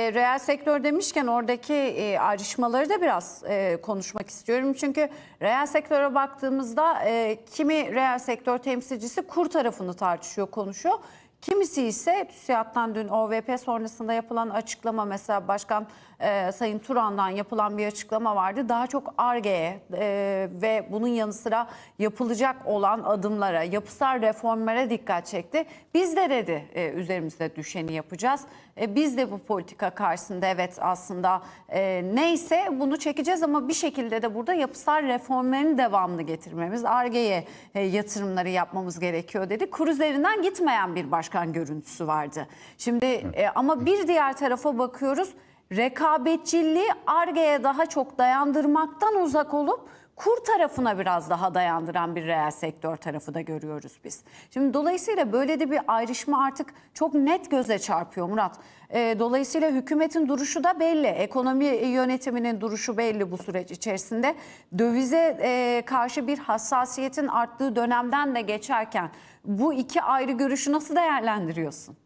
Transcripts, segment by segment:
E, Reel sektör demişken oradaki e, ayrışmaları da biraz e, konuşmak istiyorum. Çünkü reel sektöre baktığımızda e, kimi reel sektör temsilcisi kur tarafını tartışıyor, konuşuyor. Kimisi ise TÜSİAD'dan dün OVP sonrasında yapılan açıklama mesela Başkan e, Sayın Turan'dan yapılan bir açıklama vardı. Daha çok ARGE'ye e, ve bunun yanı sıra yapılacak olan adımlara, yapısal reformlara dikkat çekti. Biz de dedi e, üzerimizde düşeni yapacağız. E, biz de bu politika karşısında evet aslında e, neyse bunu çekeceğiz ama bir şekilde de burada yapısal reformların devamını getirmemiz, ARGE'ye e, yatırımları yapmamız gerekiyor dedi. Kur üzerinden gitmeyen bir başkan görüntüsü vardı. Şimdi e, ama bir diğer tarafa bakıyoruz. Rekabetçiliği ARGE'ye daha çok dayandırmaktan uzak olup kur tarafına biraz daha dayandıran bir reel sektör tarafı da görüyoruz biz. Şimdi dolayısıyla böyle de bir ayrışma artık çok net göze çarpıyor Murat. Ee, dolayısıyla hükümetin duruşu da belli. Ekonomi yönetiminin duruşu belli bu süreç içerisinde. Dövize e, karşı bir hassasiyetin arttığı dönemden de geçerken bu iki ayrı görüşü nasıl değerlendiriyorsun?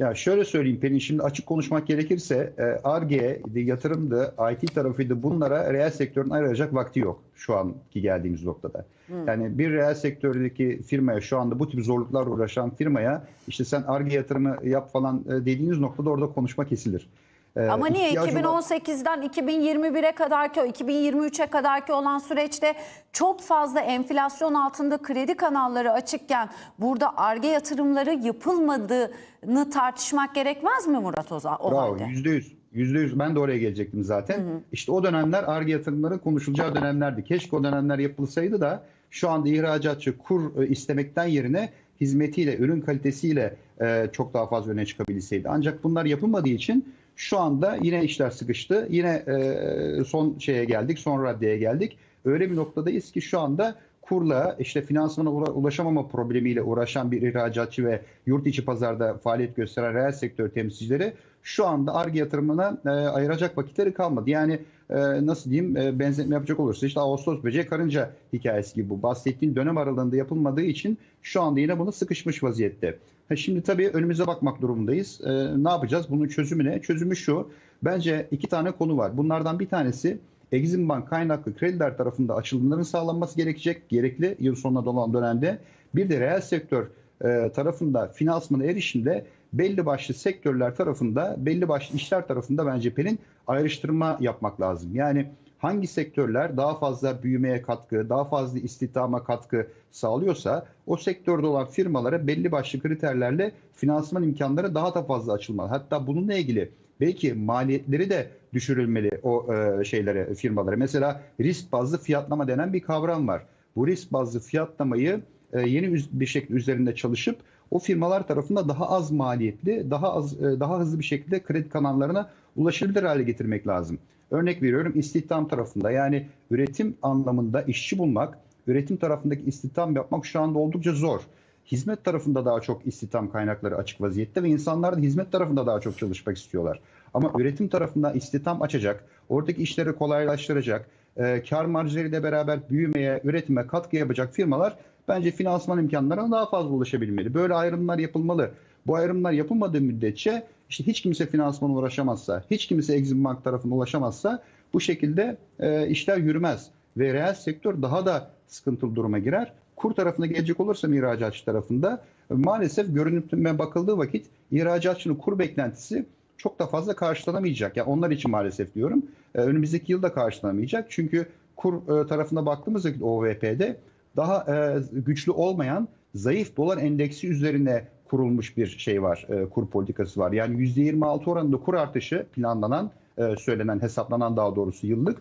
Ya şöyle söyleyeyim Pelin şimdi açık konuşmak gerekirse ARGE, yatırımdı, IT tarafıydı bunlara reel sektörün ayıracak vakti yok şu anki geldiğimiz noktada. Yani bir reel sektördeki firmaya şu anda bu tip zorluklarla uğraşan firmaya işte sen ARGE yatırımı yap falan e, dediğiniz noktada orada konuşma kesilir. E, Ama niye ihtiyacı olan- 2018'den 2021'e kadarki, 2023'e kadarki olan süreçte çok fazla enflasyon altında kredi kanalları açıkken burada ARGE yatırımları yapılmadığını tartışmak gerekmez mi Murat Oza o Bravo, halde? yüzde yüz. Yüzde yüz. Ben de oraya gelecektim zaten. İşte o dönemler ARGE yatırımların konuşulacağı dönemlerdi. Keşke o dönemler yapılsaydı da şu anda ihracatçı kur e, istemekten yerine hizmetiyle, ürün kalitesiyle e, çok daha fazla öne çıkabilseydi. Ancak bunlar yapılmadığı için şu anda yine işler sıkıştı. Yine e, son şeye geldik, son raddeye geldik. Öyle bir noktadayız ki şu anda kurla işte finansmana ula- ulaşamama problemiyle uğraşan bir ihracatçı ve yurt içi pazarda faaliyet gösteren reel sektör temsilcileri şu anda ARGE yatırımına e, ayıracak vakitleri kalmadı. Yani e, nasıl diyeyim e, benzetme yapacak olursa işte Ağustos böceği karınca hikayesi gibi bu. Bahsettiğim dönem aralığında yapılmadığı için şu anda yine bunu sıkışmış vaziyette. Ha, şimdi tabii önümüze bakmak durumundayız. E, ne yapacağız? Bunun çözümü ne? Çözümü şu. Bence iki tane konu var. Bunlardan bir tanesi Exim Bank kaynaklı krediler tarafında açılımların sağlanması gerekecek. Gerekli yıl sonuna olan dönemde. Bir de reel sektör e, tarafında finansmana erişimde belli başlı sektörler tarafında, belli başlı işler tarafında bence Pelin ayrıştırma yapmak lazım. Yani hangi sektörler daha fazla büyümeye katkı, daha fazla istihdama katkı sağlıyorsa o sektörde olan firmalara belli başlı kriterlerle finansman imkanları daha da fazla açılmalı. Hatta bununla ilgili belki maliyetleri de düşürülmeli o e, şeylere, firmalara. Mesela risk bazlı fiyatlama denen bir kavram var. Bu risk bazlı fiyatlamayı e, yeni bir şekilde üzerinde çalışıp o firmalar tarafında daha az maliyetli, daha az e, daha hızlı bir şekilde kredi kanallarına ulaşılabilir hale getirmek lazım. Örnek veriyorum istihdam tarafında yani üretim anlamında işçi bulmak, üretim tarafındaki istihdam yapmak şu anda oldukça zor. Hizmet tarafında daha çok istihdam kaynakları açık vaziyette ve insanlar da hizmet tarafında daha çok çalışmak istiyorlar. Ama üretim tarafında istihdam açacak, oradaki işleri kolaylaştıracak, e, kar marjlarıyla beraber büyümeye, üretime katkı yapacak firmalar bence finansman imkanlarına daha fazla ulaşabilmeli. Böyle ayrımlar yapılmalı. Bu ayrımlar yapılmadığı müddetçe işte hiç kimse finansmana ulaşamazsa, hiç kimse Exim Bank tarafına ulaşamazsa bu şekilde e, işler yürümez. Ve reel sektör daha da sıkıntılı duruma girer. Kur tarafına gelecek olursam ihracatçı tarafında maalesef görünüme bakıldığı vakit ihracatçının kur beklentisi çok da fazla karşılanamayacak. Yani onlar için maalesef diyorum. E, önümüzdeki yılda karşılanamayacak. Çünkü kur e, tarafına baktığımız vakit OVP'de daha e, güçlü olmayan zayıf dolar endeksi üzerine kurulmuş bir şey var, e, kur politikası var. Yani %26 oranında kur artışı planlanan, söylenen, hesaplanan daha doğrusu yıllık.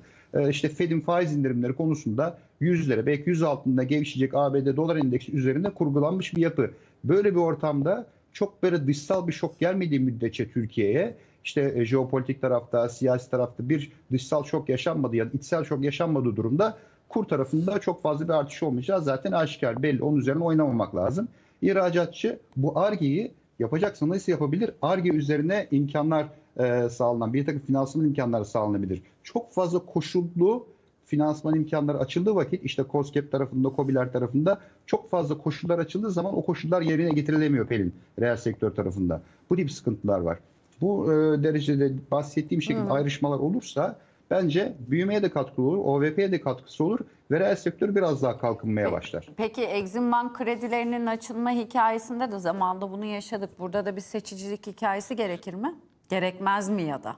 İşte Fed'in faiz indirimleri konusunda 100 lira belki 100 altında gevşeyecek ABD dolar endeksi üzerinde kurgulanmış bir yapı. Böyle bir ortamda çok böyle dışsal bir şok gelmediği müddetçe Türkiye'ye işte e, jeopolitik tarafta, siyasi tarafta bir dışsal şok yaşanmadığı ya da içsel şok yaşanmadığı durumda kur tarafında çok fazla bir artış olmayacağı zaten aşikar belli. Onun üzerine oynamamak lazım. İhracatçı bu ARGE'yi yapacaksa nasıl yapabilir? ARGE üzerine imkanlar e, sağlanan, bir takım finansman imkanları sağlanabilir. Çok fazla koşullu finansman imkanları açıldığı vakit işte COSGAP tarafında, COBİ'ler tarafında çok fazla koşullar açıldığı zaman o koşullar yerine getirilemiyor Pelin reel sektör tarafında. Bu tip sıkıntılar var. bu e, derecede bahsettiğim şekilde ayrışmalar olursa bence büyümeye de katkı olur, OVP'ye de katkısı olur ve reel sektör biraz daha kalkınmaya başlar. Peki Exim Bank kredilerinin açılma hikayesinde de zamanında bunu yaşadık. Burada da bir seçicilik hikayesi gerekir mi? Gerekmez mi ya da?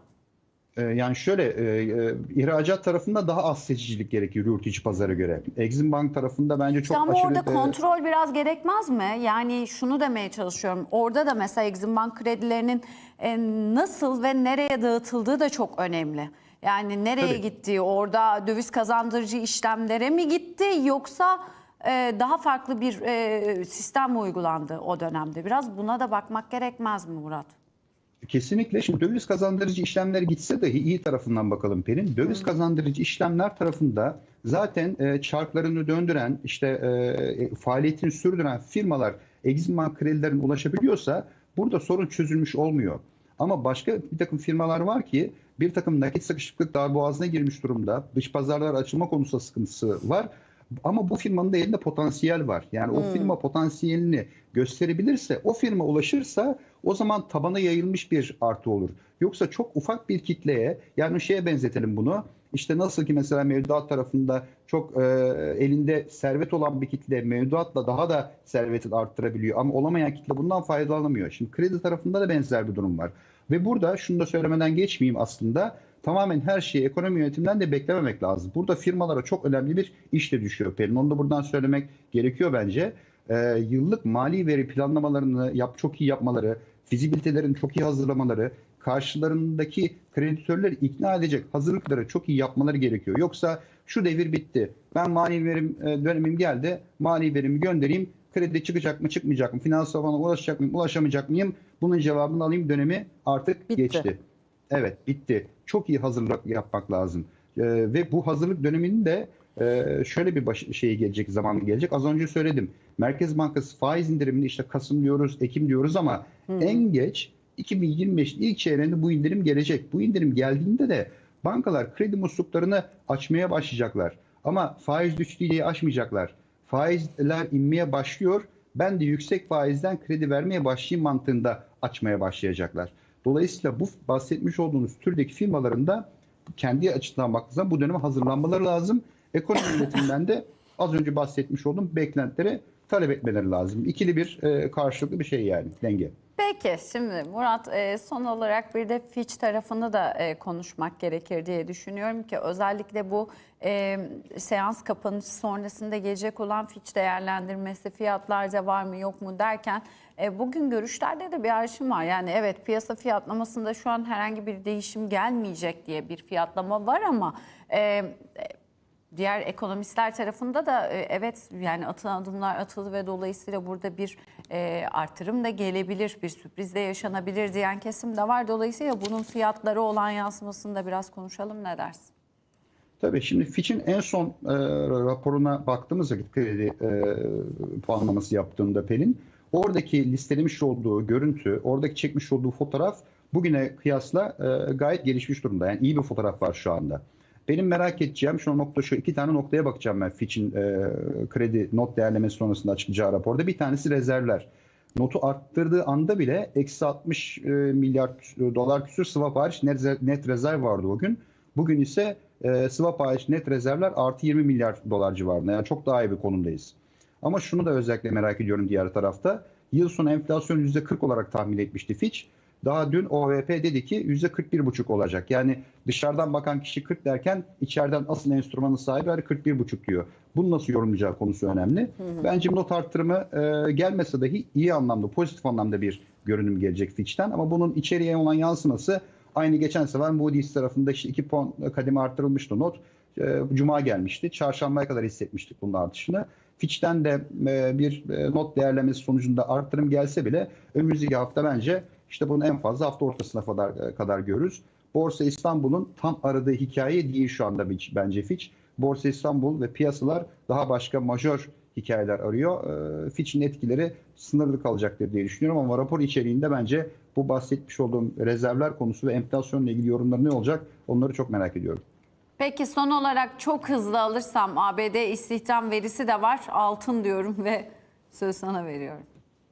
Ee, Yani şöyle e, e, ihracat tarafında daha az seçicilik gerekiyor üretici pazara göre. Exim Bank tarafında bence çok Ama aşırı orada kontrol biraz gerekmez mi? Yani şunu demeye çalışıyorum. Orada da mesela Exim Bank kredilerinin e, nasıl ve nereye dağıtıldığı da çok önemli. Yani nereye Tabii. gittiği, orada döviz kazandırıcı işlemlere mi gitti yoksa e, daha farklı bir e, sistem mi uygulandı o dönemde? Biraz buna da bakmak gerekmez mi Murat? Kesinlikle. Şimdi döviz kazandırıcı işlemler gitse dahi iyi tarafından bakalım Pelin. Döviz kazandırıcı işlemler tarafında zaten e, çarklarını döndüren, işte e, faaliyetini sürdüren firmalar Exim Bank kredilerine ulaşabiliyorsa burada sorun çözülmüş olmuyor. Ama başka bir takım firmalar var ki bir takım nakit sıkışıklık darboğazına girmiş durumda. Dış pazarlar açılma konusunda sıkıntısı var. Ama bu firmanın da elinde potansiyel var. Yani o firma potansiyelini gösterebilirse, o firma ulaşırsa o zaman tabana yayılmış bir artı olur. Yoksa çok ufak bir kitleye, yani şeye benzetelim bunu. İşte nasıl ki mesela mevduat tarafında çok e, elinde servet olan bir kitle mevduatla daha da serveti arttırabiliyor. Ama olamayan kitle bundan faydalanamıyor. Şimdi kredi tarafında da benzer bir durum var. Ve burada şunu da söylemeden geçmeyeyim aslında. Tamamen her şeyi ekonomi yönetiminden de beklememek lazım. Burada firmalara çok önemli bir iş de düşüyor Pelin. Onu da buradan söylemek gerekiyor bence. Ee, yıllık mali veri planlamalarını yap, çok iyi yapmaları, fizibilitelerini çok iyi hazırlamaları, karşılarındaki kreditörleri ikna edecek hazırlıkları çok iyi yapmaları gerekiyor. Yoksa şu devir bitti. Ben mali verim e, dönemim geldi. Mali verimi göndereyim. Kredi çıkacak mı çıkmayacak mı? Finansal bana ulaşacak mıyım ulaşamayacak mıyım? Bunun cevabını alayım dönemi artık Bitti. geçti. Evet bitti. Çok iyi hazırlık yapmak lazım. Ee, ve bu hazırlık döneminin de e, şöyle bir baş, şey gelecek, zamanı gelecek. Az önce söyledim. Merkez Bankası faiz indirimini işte Kasım diyoruz, Ekim diyoruz ama en geç 2025 ilk çeyreğinde bu indirim gelecek. Bu indirim geldiğinde de bankalar kredi musluklarını açmaya başlayacaklar. Ama faiz düştü diye açmayacaklar. Faizler inmeye başlıyor. Ben de yüksek faizden kredi vermeye başlayayım mantığında açmaya başlayacaklar. Dolayısıyla bu bahsetmiş olduğunuz türdeki firmaların da kendi açısından baktığı zaman bu döneme hazırlanmaları lazım. Ekonomi yönetiminden de az önce bahsetmiş olduğum beklentileri talep etmeleri lazım. İkili bir e, karşılıklı bir şey yani denge. Peki şimdi Murat e, son olarak bir de Fitch tarafını da e, konuşmak gerekir diye düşünüyorum ki özellikle bu e, seans kapanışı sonrasında gelecek olan Fitch değerlendirmesi fiyatlarda var mı yok mu derken bugün görüşlerde de bir ayrışım var. Yani evet piyasa fiyatlamasında şu an herhangi bir değişim gelmeyecek diye bir fiyatlama var ama Diğer ekonomistler tarafında da e, evet yani atılan adımlar atıldı ve dolayısıyla burada bir e, artırım da gelebilir, bir sürpriz de yaşanabilir diyen kesim de var. Dolayısıyla bunun fiyatları olan yansımasını da biraz konuşalım ne dersin? Tabii şimdi Fitch'in en son e, raporuna baktığımız vakit kredi e, puanlaması yaptığında Pelin, oradaki listelemiş olduğu görüntü, oradaki çekmiş olduğu fotoğraf bugüne kıyasla e, gayet gelişmiş durumda. Yani iyi bir fotoğraf var şu anda. Benim merak edeceğim şu nokta şu iki tane noktaya bakacağım ben Fitch'in e, kredi not değerlemesi sonrasında açıklayacağı raporda. Bir tanesi rezervler. Notu arttırdığı anda bile eksi 60 e, milyar dolar küsür swap hariç net, net rezerv vardı o gün. Bugün ise e, swap hariç net rezervler artı 20 milyar dolar civarında. Yani çok daha iyi bir konumdayız. Ama şunu da özellikle merak ediyorum diğer tarafta. Yıl sonu enflasyon %40 olarak tahmin etmişti Fitch. Daha dün OVP dedi ki %41,5 olacak. Yani dışarıdan bakan kişi 40 derken içeriden asıl enstrümanın sahibi hani 41,5 diyor. Bunu nasıl yorumlayacağı konusu önemli. Bence not arttırımı e, gelmese dahi iyi anlamda, pozitif anlamda bir görünüm gelecek Fitch'ten. Ama bunun içeriye olan yansıması aynı geçen sefer Moody's tarafında işte 2 puan kademe arttırılmıştı not. E, Cuma gelmişti. Çarşambaya kadar hissetmiştik bunun artışını. Fitch'ten de e, bir e, not değerlemesi sonucunda arttırım gelse bile önümüzdeki hafta bence işte bunu en fazla hafta ortasına kadar, kadar görürüz. Borsa İstanbul'un tam aradığı hikaye değil şu anda bence Fitch. Borsa İstanbul ve piyasalar daha başka majör hikayeler arıyor. E, Fitch'in etkileri sınırlı kalacaktır diye düşünüyorum ama rapor içeriğinde bence bu bahsetmiş olduğum rezervler konusu ve enflasyonla ilgili yorumlar ne olacak onları çok merak ediyorum. Peki son olarak çok hızlı alırsam ABD istihdam verisi de var. Altın diyorum ve söz sana veriyorum.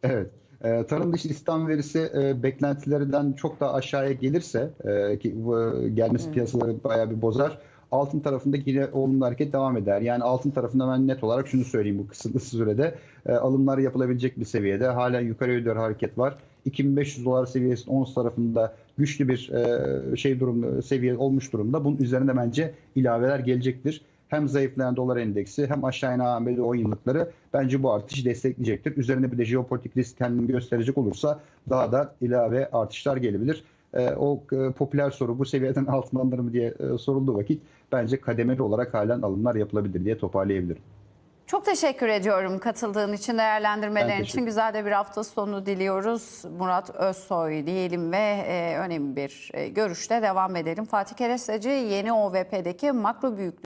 Evet. E, tarım dışı istihdam verisi e, beklentilerinden çok daha aşağıya gelirse e, ki e, gelmesi piyasaları bayağı bir bozar. Altın tarafında yine olumlu hareket devam eder. Yani altın tarafında ben net olarak şunu söyleyeyim bu kısıtlı sürede e, alımlar yapılabilecek bir seviyede. Halen yukarı yönlü hareket var. 2500 dolar seviyesinin ons tarafında güçlü bir e, şey durum seviye olmuş durumda. Bunun üzerine bence ilaveler gelecektir. Hem zayıflayan dolar endeksi hem aşağı inen AMD 10 yıllıkları bence bu artışı destekleyecektir. Üzerine bir de jeopolitik risk kendini gösterecek olursa daha da ilave artışlar gelebilir. E, o e, popüler soru bu seviyeden altına alınır mı diye e, sorulduğu vakit bence kademeli olarak halen alımlar yapılabilir diye toparlayabilirim. Çok teşekkür ediyorum katıldığın için, değerlendirmelerin için. Güzel de bir hafta sonu diliyoruz. Murat Özsoy diyelim ve e, önemli bir e, görüşte devam edelim. Fatih Keresteci yeni OVP'deki makro büyüklük